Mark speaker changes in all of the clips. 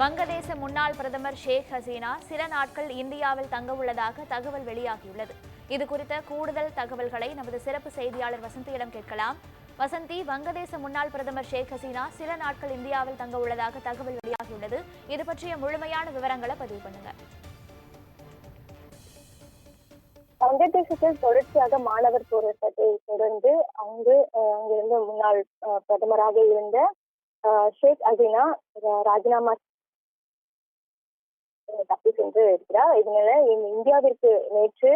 Speaker 1: வங்கதேச முன்னாள் பிரதமர் ஷேக் ஹசீனா சில நாட்கள் இந்தியாவில் தங்க உள்ளதாக தகவல் வெளியாகியுள்ளது. இது குறித்த கூடுதல் தகவல்களை நமது சிறப்பு செய்தியாளர் வசந்தியிடம் கேட்கலாம். வசந்தி வங்கதேச முன்னாள் பிரதமர் ஷேக் ஹசீனா சில நாட்கள் இந்தியாவில் தங்க உள்ளதாக தகவல் வெளியாகியுள்ளது. இது பற்றிய முழுமையான விவரங்களை பதிவு பண்ணுங்க.
Speaker 2: வங்கதேசத்தில் தொடர்ச்சியாக மாணவர் போராட்டத்தை தொடர்ந்து அங்கு அங்கிருந்து முன்னாள் பிரதமராக இருந்த அஹ், ஷேக் ஹசீனா ராஜினாமா தப்பி சென்று இருக்கிறார் இதனால இந்தியாவிற்கு நேற்று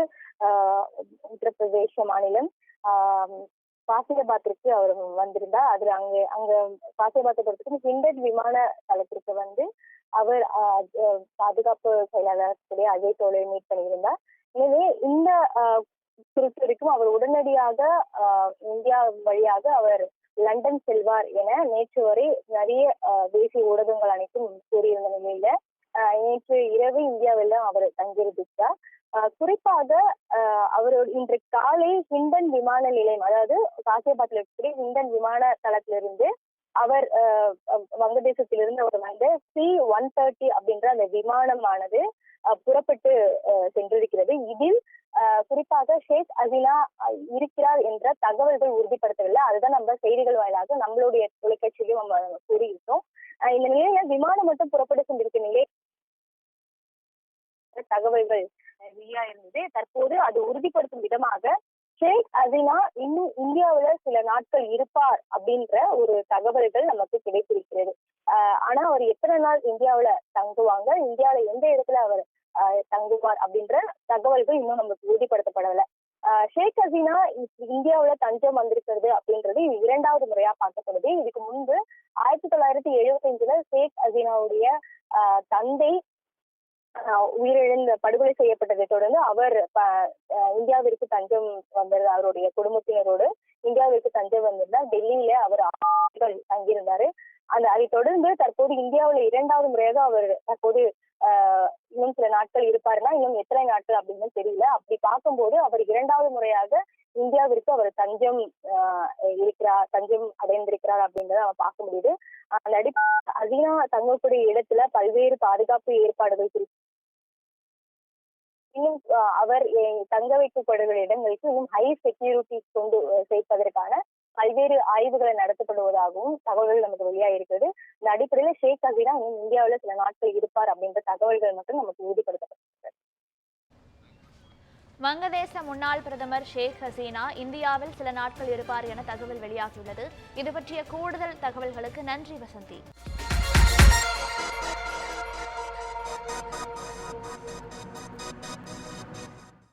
Speaker 2: ஆஹ் உத்தரப்பிரதேச மாநிலம் ஆஹ், அவர் வந்திருந்தார். அதுல அங்க அங்க காசியாபாத்தை பொறுத்தவரைக்கும் ஹிண்டட் விமான தளத்திற்கு வந்து அவர் அஹ், பாதுகாப்பு செயலாளர் கூடிய அஜய் தோலை மீட் பண்ணியிருந்தார். எனவே இந்த ஆஹ், வரைக்கும் அவர் உடனடியாக ஆஹ், இந்தியா வழியாக அவர் லண்டன் செல்வார் என நேற்று வரை நிறைய தேசிய ஊடகங்கள் அனைத்தும் கூறியிருந்த நிலையில நேற்று இரவு இந்தியாவில் அவர் தங்கியிருந்தார் ஆஹ், குறிப்பாக ஆஹ், அவரோட இன்று காலை ஹிண்டன் விமான நிலையம் அதாவது காசியாபாத்தில் இருக்கக்கூடிய ஹிண்டன் விமான தளத்திலிருந்து அவர் வங்கதேசத்திலிருந்து அவர் வந்து சி ஒன் தேர்ட்டி அப்படின்ற அந்த விமானமானது புறப்பட்டு சென்றிருக்கிறது. இதில் குறிப்பாக ஷேக் அசினா இருக்கிறார் என்ற தகவல்கள் உறுதிப்படுத்தவில்லை. அதுதான் நம்ம செய்திகள் வாயிலாக நம்மளுடைய தொலைக்காட்சியிலும் நம்ம கூறியிருக்கோம். இந்த நிலையில விமானம் மட்டும் புறப்பட்டு சென்றிருக்க நிலை தகவல்கள் அஹ், வெளியாயிருந்தது தற்போது அது உறுதிப்படுத்தும் விதமாக ஷேக் ஹசீனா இன்னும் இந்தியாவுல சில நாட்கள் இருப்பார் அப்படின்ற ஒரு தகவல்கள் நமக்கு கிடைத்திருக்கிறது. ஆஹ் ஆனா அவர் எத்தனை நாள் இந்தியாவில தங்குவாங்க இந்தியாவில எந்த இடத்துல அவர் தங்குவார் அப்படின்ற தகவல்கள் இன்னும் நமக்கு உறுதிப்படுத்தப்படல. ஆஹ் ஷேக் ஹசீனா இந்தியாவில தஞ்சம் வந்திருக்கிறது அப்படின்றது இது இரண்டாவது முறையா பார்க்கப்படுது. இதுக்கு முன்பு ஆயிரத்தி தொள்ளாயிரத்தி எழுபத்தி அஞ்சுல ஷேக் ஹசீனாவுடைய ஆஹ் தந்தை உயிரிழந்த படுகொலை செய்யப்பட்டதை தொடர்ந்து அவர் இந்தியாவிற்கு தஞ்சம் வந்தது. அவருடைய குடும்பத்தினரோடு இந்தியாவிற்கு தஞ்சம் வந்திருந்தார். டெல்லியில அவர் தங்கியிருந்தாரு. அந்த அதை தொடர்ந்து தற்போது இந்தியாவுல இரண்டாவது முறையாக அவர் தற்போது இன்னும் சில நாட்கள் இருப்பாருன்னா இன்னும் எத்தனை நாட்கள் அப்படின்னு தெரியல. அப்படி பார்க்கும்போது அவர் இரண்டாவது முறையாக இந்தியாவிற்கு அவர் தஞ்சம் ஆஹ் இருக்கிறார் தஞ்சம் அடைந்திருக்கிறார் அப்படின்றத நம்ம பார்க்க முடியுது. அந்த அடிப்படை அதிகம் தங்கக்கூடிய இடத்துல பல்வேறு பாதுகாப்பு ஏற்பாடுகள் குறித்து இன்னும் அவர் தங்க வைக்கப்படுகிற இடங்களுக்கு இன்னும் ஹை செக்யூரிட்டி கொண்டு சேர்ப்பதற்கான பல்வேறு ஆய்வுகளை நடத்தப்படுவதாகவும் தகவல்கள் நமக்கு வெளியாகிருக்கிறது இந்த அடிப்படையில ஷேக் ஹசீனா இன்னும் இந்தியாவில் சில நாட்கள் இருப்பார் அப்படின்ற தகவல்கள் மட்டும் நமக்கு உறுதிப்படுத்தப்பட்டிருக்கிறது
Speaker 1: வங்கதேச முன்னாள் பிரதமர் ஷேக் ஹசீனா இந்தியாவில் சில நாட்கள் இருப்பார் என தகவல் வெளியாகியுள்ளது. இது பற்றிய கூடுதல் தகவல்களுக்கு நன்றி வசந்தி.